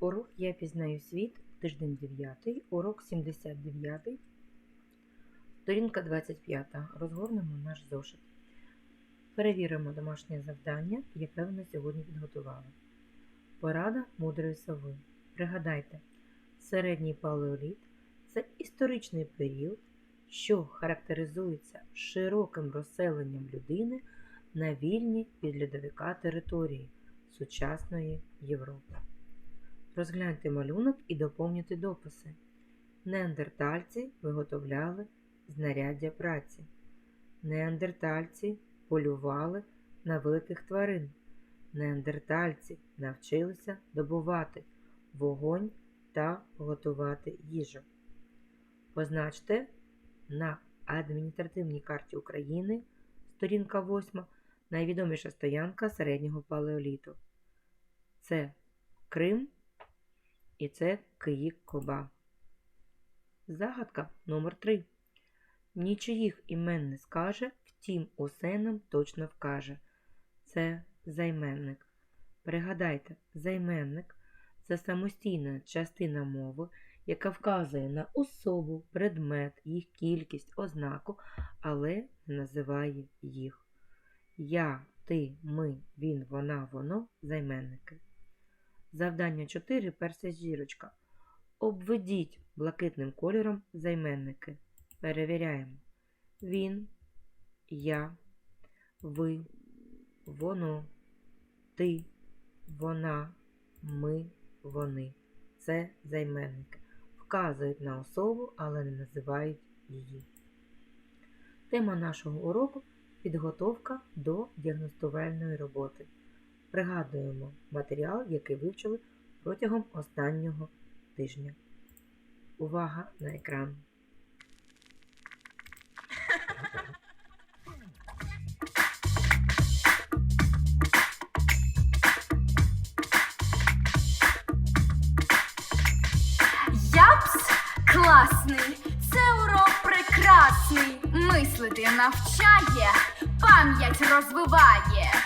Урок Я пізнаю світ, тиждень 9, урок 79, сторінка 25. Розгорнемо наш зошит. Перевіримо домашнє завдання, яке ви на сьогодні підготували. Порада мудрої сови. Пригадайте, середній палеоліт це історичний період, що характеризується широким розселенням людини на вільні від льодовика території сучасної Європи. Розгляньте малюнок і доповнюйте дописи. Неандертальці виготовляли знаряддя праці. Неандертальці полювали на великих тварин. Неандертальці навчилися добувати вогонь та готувати їжу. Позначте на адміністративній карті України, сторінка 8, найвідоміша стоянка середнього палеоліту. Це Крим і це Київ-Коба. Загадка номер 3 Нічиїх імен не скаже, втім, усе нам точно вкаже. Це займенник. Пригадайте, займенник це самостійна частина мови, яка вказує на особу, предмет, їх кількість, ознаку, але не називає їх. Я, ти, ми, він, вона, воно займенники. Завдання 4. Перша зірочка. Обведіть блакитним кольором займенники. Перевіряємо. Він, я, ви, воно, ти, вона, ми, вони. Це займенники. Вказують на особу, але не називають її. Тема нашого уроку підготовка до діагностувальної роботи. Пригадуємо матеріал, який вивчили протягом останнього тижня. Увага на екран. Япс класний, це урок прекрасний. Мислити навчає, пам'ять розвиває.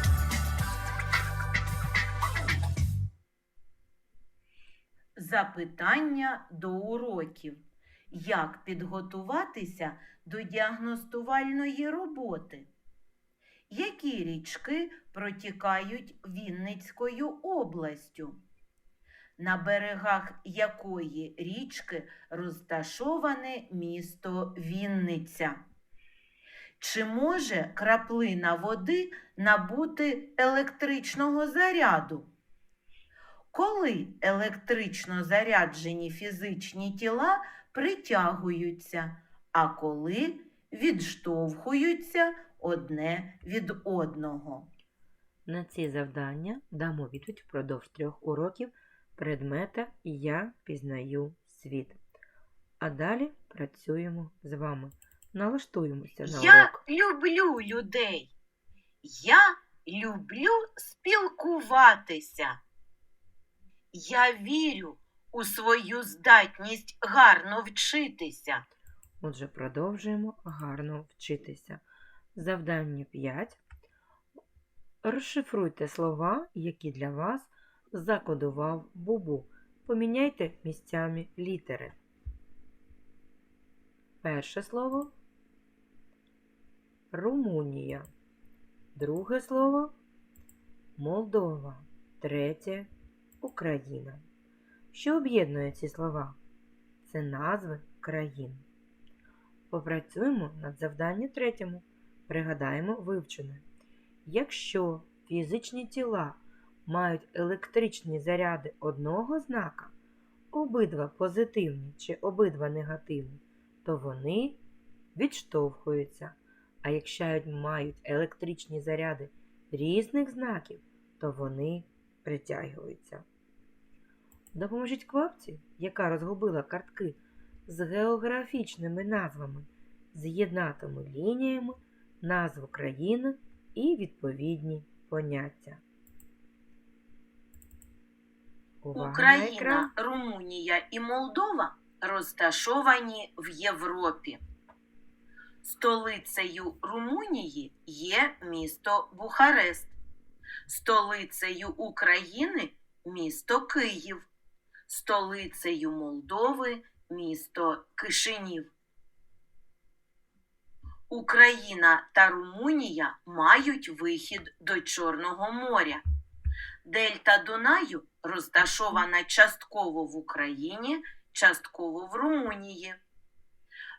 Запитання до уроків. Як підготуватися до діагностувальної роботи? Які річки протікають Вінницькою областю? На берегах якої річки розташоване місто Вінниця? Чи може краплина води набути електричного заряду? Коли електрично заряджені фізичні тіла притягуються, а коли відштовхуються одне від одного. На ці завдання дамо відповідь впродовж трьох уроків предмета Я пізнаю світ. А далі працюємо з вами. Налаштуємося на Я урок. люблю людей. Я люблю спілкуватися. Я вірю у свою здатність гарно вчитися. Отже, продовжуємо гарно вчитися. Завдання 5. Розшифруйте слова, які для вас закодував Бубу. Поміняйте місцями літери. Перше слово Румунія. Друге слово Молдова. Третє Україна. Що об'єднує ці слова? Це назви країн. Попрацюємо над завданням третьому. Пригадаємо вивчене. Якщо фізичні тіла мають електричні заряди одного знака, обидва позитивні чи обидва негативні, то вони відштовхуються. А якщо мають електричні заряди різних знаків, то вони притягуються. Допоможіть квапці, яка розгубила картки з географічними назвами, з'єднатими лініями, назву країни і відповідні поняття. Увага Україна, екран. Румунія і Молдова розташовані в Європі. Столицею Румунії є місто Бухарест, столицею України місто Київ, столицею Молдови місто Кишинів. Україна та Румунія мають вихід до Чорного моря. Дельта Дунаю розташована частково в Україні, частково в Румунії.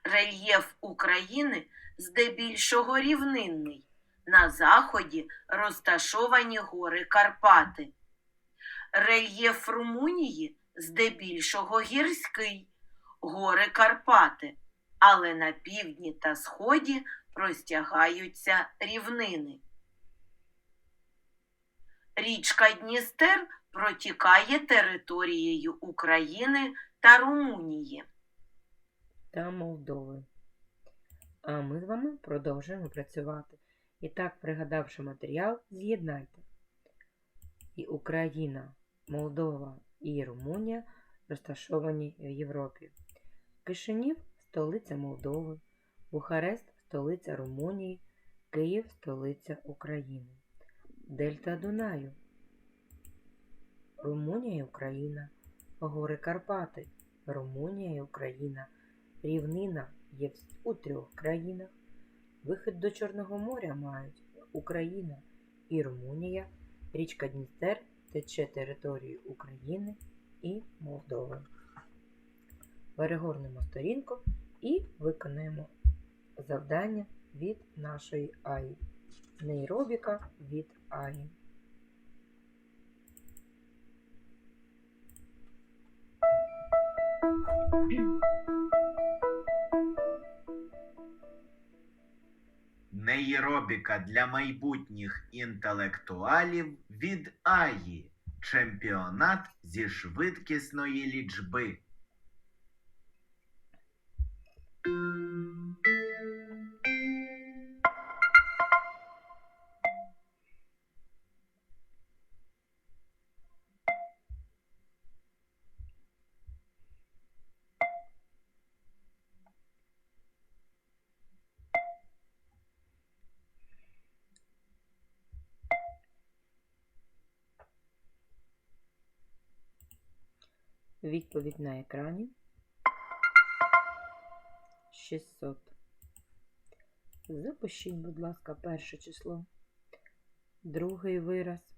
Рельєф України здебільшого рівнинний. На заході розташовані гори Карпати. Рельєф Румунії здебільшого гірський, гори Карпати, але на півдні та сході простягаються рівнини. Річка Дністер протікає територією України та Румунії. та Молдови. А ми з вами продовжуємо працювати. І так, пригадавши матеріал, з'єднайте. І Україна, Молдова і Румунія розташовані в Європі. Кишинів столиця Молдови, Бухарест столиця Румунії, Київ столиця України. Дельта Дунаю. Румунія і Україна. Гори Карпати. Румунія і Україна. Рівнина є у трьох країнах. Вихід до Чорного моря мають Україна і Румунія. Річка Дністер тече територією України і Молдови. Перегорнемо сторінку і виконаємо завдання від нашої АІ. Нейробіка від АІ. Нейробіка для майбутніх інтелектуалів від Аї. Чемпіонат зі швидкісної лічби. Відповідь на екрані. 600. Запишіть, будь ласка, перше число. Другий вираз.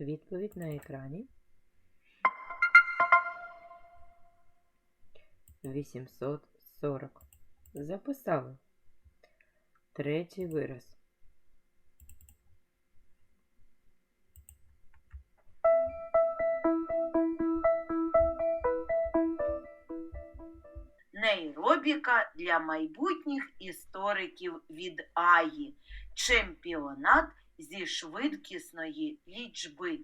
Відповідь на екрані. 840. Записали. Третій вираз. Нейробіка для майбутніх істориків від Аї. Чемпіонат зі швидкісної лічби.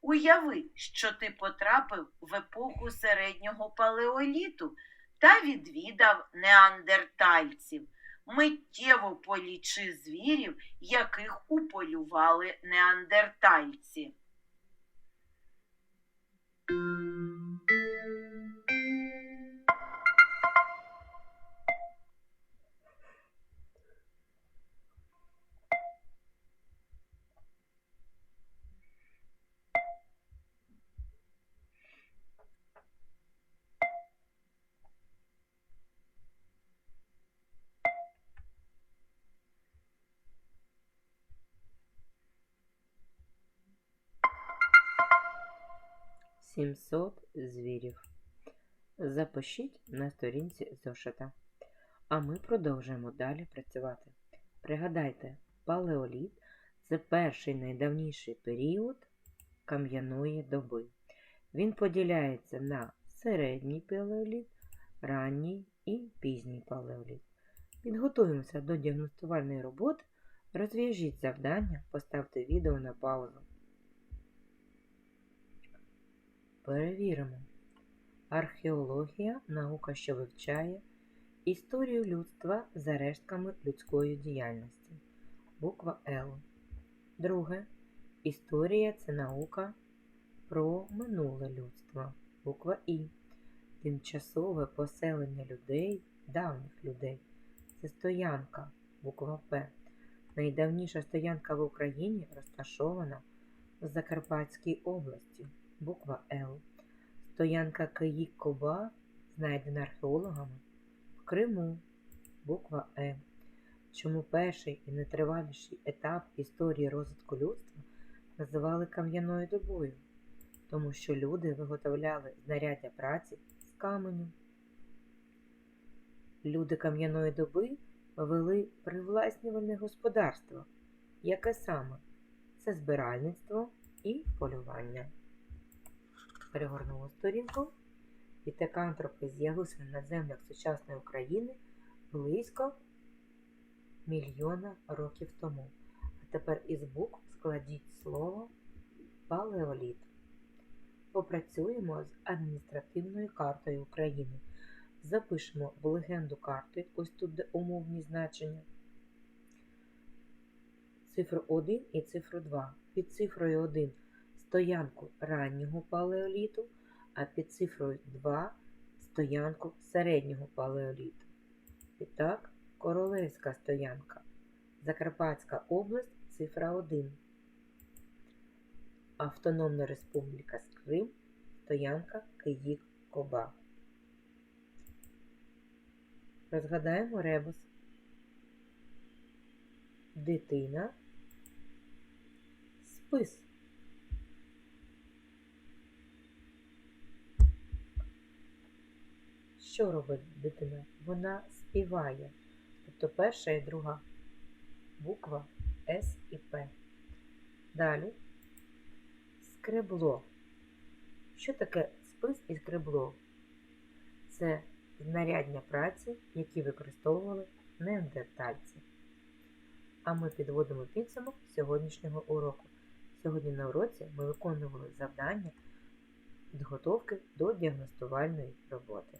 Уяви, що ти потрапив в епоху середнього палеоліту та відвідав неандертальців. Миттєво полічи звірів, яких уполювали неандертальці. Сімсот звірів. Запишіть на сторінці зошита. А ми продовжуємо далі працювати. Пригадайте, палеоліт це перший найдавніший період кам'яної доби. Він поділяється на середній палеоліт, ранній і пізній палеоліт. Підготуємося до діагностувальної роботи. Розв'яжіть завдання, поставте відео на паузу. Перевіримо. Археологія наука, що вивчає історію людства за рештками людської діяльності. Буква Л. Друге. Історія це наука про минуле людство. Буква І. Тимчасове поселення людей, давніх людей. Це стоянка. Буква П. Найдавніша стоянка в Україні розташована в Закарпатській області. Буква Л. Стоянка Київ-Коба знайдена археологами в Криму. Буква Е. Чому перший і найтриваліший етап історії розвитку людства називали кам'яною добою? Тому що люди виготовляли знаряддя праці з каменю. Люди кам'яної доби вели привласнювальне господарство. Яке саме? Це збиральництво і полювання. Перегорнула сторінку. Пітекантропи з'явилися на землях сучасної України близько мільйона років тому. А тепер із букв складіть слово палеоліт. Попрацюємо з адміністративною картою України. Запишемо в легенду карти, ось тут де умовні значення. Цифру 1 і цифру 2. Під цифрою 1 стоянку раннього палеоліту, а під цифрою 2 стоянку середнього палеоліту. І так, Королевська стоянка. Закарпатська область, цифра 1. Автономна Республіка Крим, стоянка Київ-Коба. Розгадаємо ребус. Дитина. Спис. Що робить дитина? Вона співає. Тобто перша і друга буква С і П. Далі скребло. Що таке спис і скребло? Це знарядня праці, які використовували неандертальці. А ми підводимо підсумок сьогоднішнього уроку. Сьогодні на уроці ми виконували завдання підготовки до діагностувальної роботи.